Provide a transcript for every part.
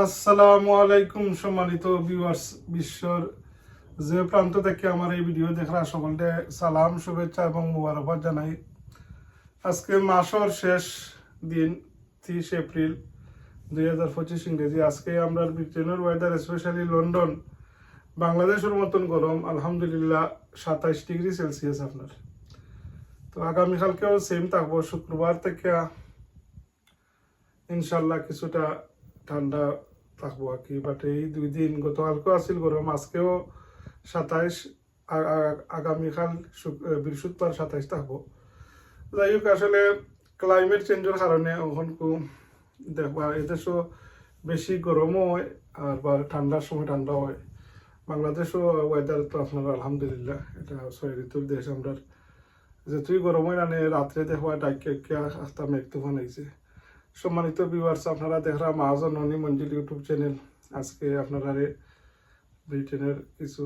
আসসালামু আলাইকুম সম্মানিত ভিউয়ার্স বিশ্বর যে প্রান্ত থেকে আমার এই ভিডিও দেখার সকলকে সালাম, শুভেচ্ছা এবং মুবারকবাদ জানাই। আজকে মাসর শেষ দিন, তিরিশ এপ্রিল দুই হাজার পঁচিশ ইংরেজি। আজকে আমরা ব্রিটেনের ওয়েদার স্পেশালি লন্ডন, বাংলাদেশের মতন গরম, আলহামদুলিল্লাহ সাতাইশ ডিগ্রি সেলসিয়াস আপনার। তো আগামীকালকেও সেম থাকব। শুক্রবার থেকে ইনশাল্লাহ কিছুটা ঠান্ডা থাকব আর কি বাট এই দুই দিন গতকালকেও আছিল গরম, আজকেও সাতাইশ আগামীকাল বৃহস্পতিবার সাতাইশ থাকব। যাই হোক, আসলে ক্লাইমেট চেঞ্জের কারণে এখন খুব দেখবা এদেশও বেশি গরমও হয় আর বা ঠান্ডার সময় ঠান্ডা হয়। বাংলাদেশও ওয়েদার তো আপনার আলহামদুলিল্লাহ, এটা ছয় ঋতুর দেশ, আমরা যেতুই গরম হয় না রাত্রে দেখবা ডাইকে আস্তা মেঘ তুফান হয়েছে সম্মানিত ভিউয়ার্স আপনারা দেখরা মহাজন ননী মঞ্জিল ইউটিউব চ্যানেল আজকে আপনারা ব্রিটেনের কিছু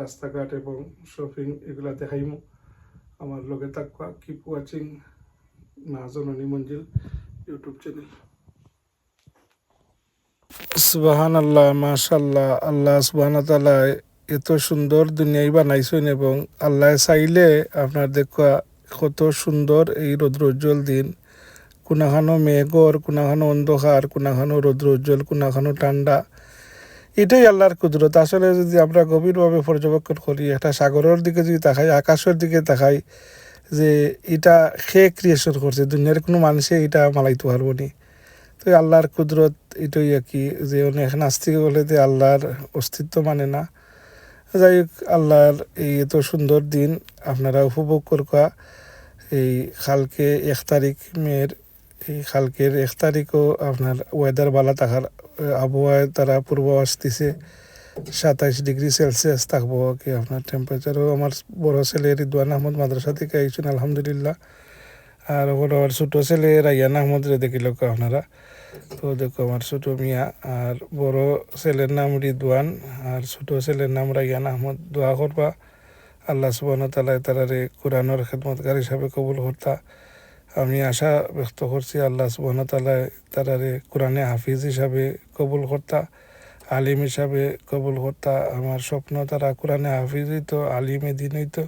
রাস্তাঘাট এবং শপিং এগুলা দেখাইমু। আমার লগে থাকবা keep watching Mahajan Noni Manzil YouTube channel সুবাহান আল্লাহ মাশাল্লাহ আল্লাহ সুবাহান তালা এত সুন্দর দুনিয়াই বানাইছেন এবং আল্লাহ চাইলে আপনার দেখা কত সুন্দর এই রৌদ্রোজ্জ্বল দিন। কোনাখানো মেঘর কোনাখানো অন্ধকার কোনাখানো রৌদ্র উজ্জ্বল কোনাখানো ঠান্ডা। এটাই আল্লাহর কুদরত। আসলে যদি আমরা গভীরভাবে পর্যবেক্ষণ করি, একটা সাগরের দিকে যদি তাকাই, আকাশের দিকে তাকাই, যে এটা সে ক্রিয়েশন করছে? দুনিয়ার কোনো মানুষে এটা মালাইতে পারব নি। তো আল্লাহর কুদরত এটাই আর কি, যে অনেক নাস্তিক বলে যে আল্লাহর অস্তিত্ব মানে না। যাই হোক, আল্লাহর এই এত সুন্দর দিন আপনারা উপভোগ করবা। এই কালকে এক তারিখ, মেয়ের কালকের এক তারিখও আপনার ওয়েদার ভালো থাকার আবহাওয়ায় তারা পূর্বাভাস দিছে সাতাইশ ডিগ্রি সেলসিয়াস থাকব কি আপনার টেম্পারেচারও আমার বড় ছেলে রিদওয়ান আহমদ মাদ্রাসা থেকে আইসুন, আলহামদুলিল্লাহ। আর ওখানে আমার ছোটো ছেলে রাইয়ান আহমদ রে দেখিল আপনারা। তো দেখো আমার ছোটো মিয়া আর বড় ছেলের নাম রিদওয়ান আর ছোটো ছেলের নাম রাইয়ান আহমদ। দোয়া করবা, আল্লাহ সুবাহ তালায় তারা রে কোরআনের খেদমতগার হিসাবে কবুল করতা। আমি আশা ব্যক্ত করছি আল্লাহ সুবাহ তালা তারারে কোরআনে হাফিজ হিসাবে কবুল কর্তা, আলিম হিসাবে কবুল কর্তা। আমার স্বপ্ন তারা কোরআনে হাফিজ হইতো, আলিমে দিন হইতো,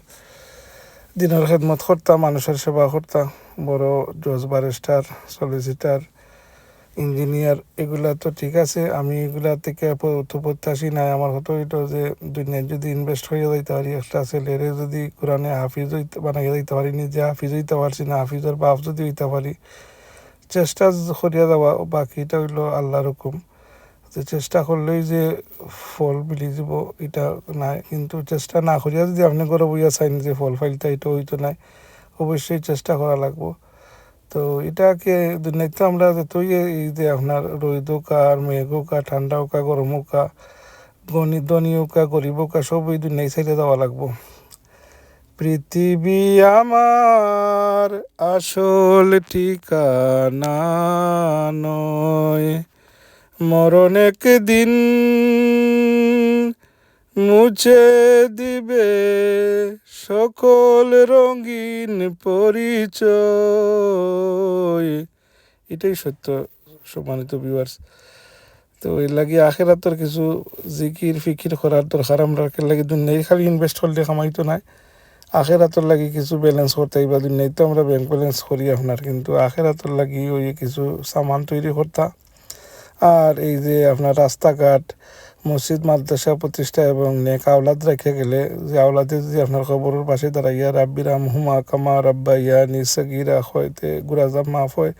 দিনের খেদমত কর্তা, মানুষের সেবা কর্তা। বড় জজ ব্যারিস্টার সলিসিটার ইঞ্জিনিয়ার, এগুলা তো ঠিক আছে। আমি এগুলা থেকে প্রত্যাশী নাই। আমার হতো এটা যে, দুনিয়ায় যদি ইনভেস্ট হয়ে যাইতে পারি, একটা ছেলেরে যদি কোরআনে হাফিজ হইতে, বানাইয়া যাইতে পারি, নিজে হাফিজ হইতে পারছি না, হাফিজের বাপ যদি হইতে পারি, চেষ্টা করিয়া দেওয়া বাকিটা হইল আল্লাহর হুকুম। যে চেষ্টা করলেই যে ফল মিলি যাব, এটা নাই। কিন্তু চেষ্টা না করিয়া যদি আপনি করে বইয়া চাইন যে ফল ফাইলটা এটা হইতো নাই। অবশ্যই চেষ্টা করা লাগবো। তো এটাকে দুনিয়াতে আমরা যতই এই যে আপনার রোদ হোকা আর মেঘ হোকা, ঠান্ডা হোকা, গরম হোকা গণি ধনী হোকা, গরিব হোকা, সব এই দুনিয়ায় সাইডে দেওয়া লাগবো। পৃথিবী আমার আসল ঠিকানা নয়। মরণ একদিন মুছে দিবে সকল রঙিন পরিচয়। এটাই সত্য, সম্মানিত ভিউয়ার্স তো এর লাগে আখেরাতর কিছু জিকির, ফিকির করার দরকার আমরা এর লাগে দুনিয়ায় খালি ইনভেস্ট করলে কামাইতো নাই। আখেরাতর লাগি কিছু ব্যালেন্স করতে বা দুনিয়ায় তো আমরা ব্যাংক ব্যালেন্স করি আপনার, কিন্তু আখেরাতর লাগি ওই কিছু সামান তৈরি করতা। আর এই যে আপনার রাস্তাঘাট, মসজিদ, মাদ্রাসা প্রতিষ্ঠা এবং নেক আওলাদ রেখে গেলে, যে আওলাদে যদি আপনার খবরের পাশে দাঁড়াইয়া রাব্বিরাম হুমা কামা রাব্বা ইয়া নিসগিরা হয়তে গুরাজাম মাফ হয়।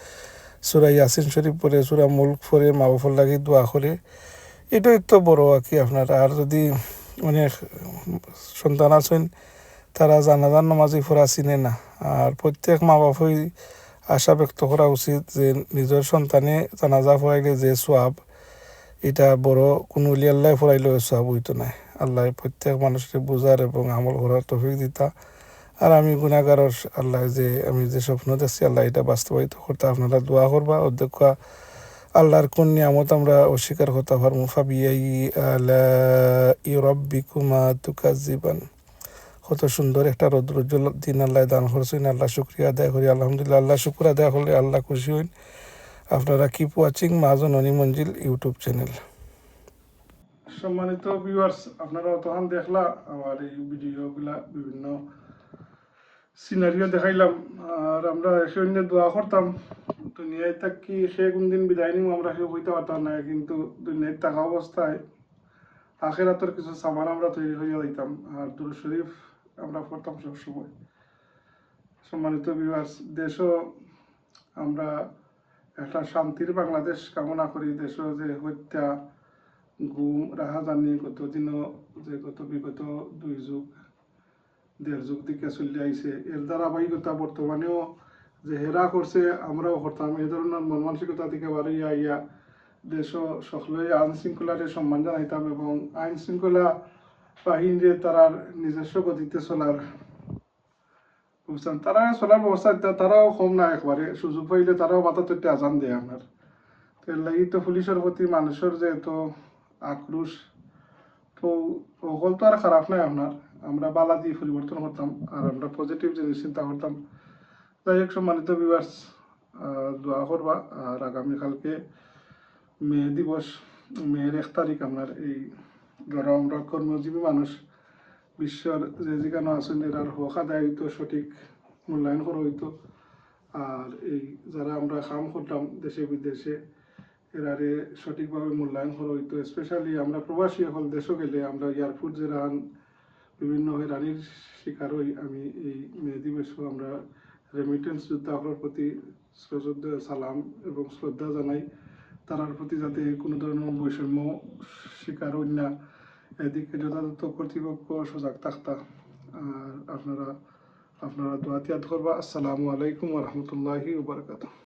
সুরা ইয়াসিন শরীফ পড়ে, সুরা মুল্ক পড়ে, মা বাবার লাগি দোয়া করে। এটাই তো বড় আর কি আপনার। আর যদি অনেক সন্তান আছেন, তারা জানাজান নামাজি ফোরা চিনে না। আর প্রত্যেক মা বাপই আশা ব্যক্ত করা উচিত যে নিজের সন্তানে জানাজা পড়াইলে যে সোয়াব এটা বড় কোনো উলি আল্লাহ পড়াইলেও সোয়াব হইতো না আল্লাহ প্রত্যেক মানুষকে বোঝার এবং আমল করার তফিক দিতা আর আমি গুণাগারর আল্লাহ যে আমি যে স্বপ্ন দেখছি, আল্লাহ এটা বাস্তবায়িত করতে আপনারা দোয়া করবা। অধ্যক্ষ, আল্লাহর কোন নিয়ামত আমরা অস্বীকার করতে পারব? ফাবিয়াই আলা ইরব্বিকুমা তুকাজিবান কত সুন্দর একটা রৌদ্রোজ্জ্বল দিন আল্লাহ দান করছেন। আল্লাহ শুক্রিয়া আদায় করি। আলহামদুলিল্লাহ, আল্লাহ শুক্র আদায় করলে আল্লাহ খুশি হইন। আপনারা keep watching Maa Janani Manzil YouTube channel. সম্মানিত ভিউয়ার্স আপনারা তখন দেখলা, আমার এই ভিডিওগুলা বিভিন্ন সিনারিও দেখাইলাম, আর আমরা সৈন্য দোয়া করতাম দুনিয়ায় থাকি সে কোনদিন বিদায় নিম আমরা সে হইতে পারতাম না, কিন্তু দুনিয়ায় থাকা অবস্থায় আখেরাতের কিছু সামান আমরা তৈরি হইয়া দিতাম আর দুর শরীফ আমরা পড়তাম সবসময়। সম্মানিত বিভাস দেশও আমরা একটা শান্তির বাংলাদেশ কামনা করি, দেশও যে হত্যা, গুম, রাহাজানি গত দিনও যে গত বিগত দুই যুগ দেড় যুগ দিকে চলে আইছে এর ধারাবাহিকতা বর্তমানেও যে হেরা করছে আমরাও করতাম এই ধরনের মন মানসিকতা থেকে বাড়িয়া আইয়া দেশ সকলেই আইন শৃঙ্খলারে সম্মান জানাইতাম এবং আইন শৃঙ্খলা বাহিনীরে তারার নিজস্ব গতিতে চলার বুঝতাম তারা চলার ব্যবস্থা দিতা- তারাও কম না একবারে সুযোগ পাইলে তারাও বাতাতে একটা আজান দেয় আমার তো এর লাগি তো পুলিশের প্রতি মানুষের যে এত আক্রোশ তো অকল তো আর খারাপ নাই আপনার আমরা বালা দিয়ে পরিবর্তন করতাম আর আমরা পজিটিভ জিনিস চিন্তা করতাম। যাই হোক, সম্মানিত বিভার্স দোয়া করবা, আর আগামীকালকে মে দিবস মেয়ের এক তারিখ আপনার এই যারা আমরা কর্মজীবী মানুষ, বিশ্বর যে যেখানে আছেন এরার হক আদায় হইতো, সঠিক মূল্যায়ন করা হইতো। আর এই যারা আমরা কাম করতাম দেশে বিদেশে এরারে সঠিকভাবে মূল্যায়ন করা হইতো। স্পেশালি আমরা প্রবাসী হল দেশও গেলে আমরা এয়ারপোর্ট যে রান বিভিন্ন হয়রানির শিকার হই আমি এই মে দিবসও আমরা রেমিটেন্স যোদ্ধাসকলের প্রতি সালাম এবং শ্রদ্ধা জানাই। তারার প্রতি যাতে কোনো ধরনের বৈষম্য শিকার হই না, এদিকে যথাযথ কর্তৃপক্ষ সজাগ থাকতা। আর আপনারা আপনারা দোয়া তিয়াদ করবা। আসসালামু আলাইকুম রহমতুল্লাহি ওবরাকাতুহ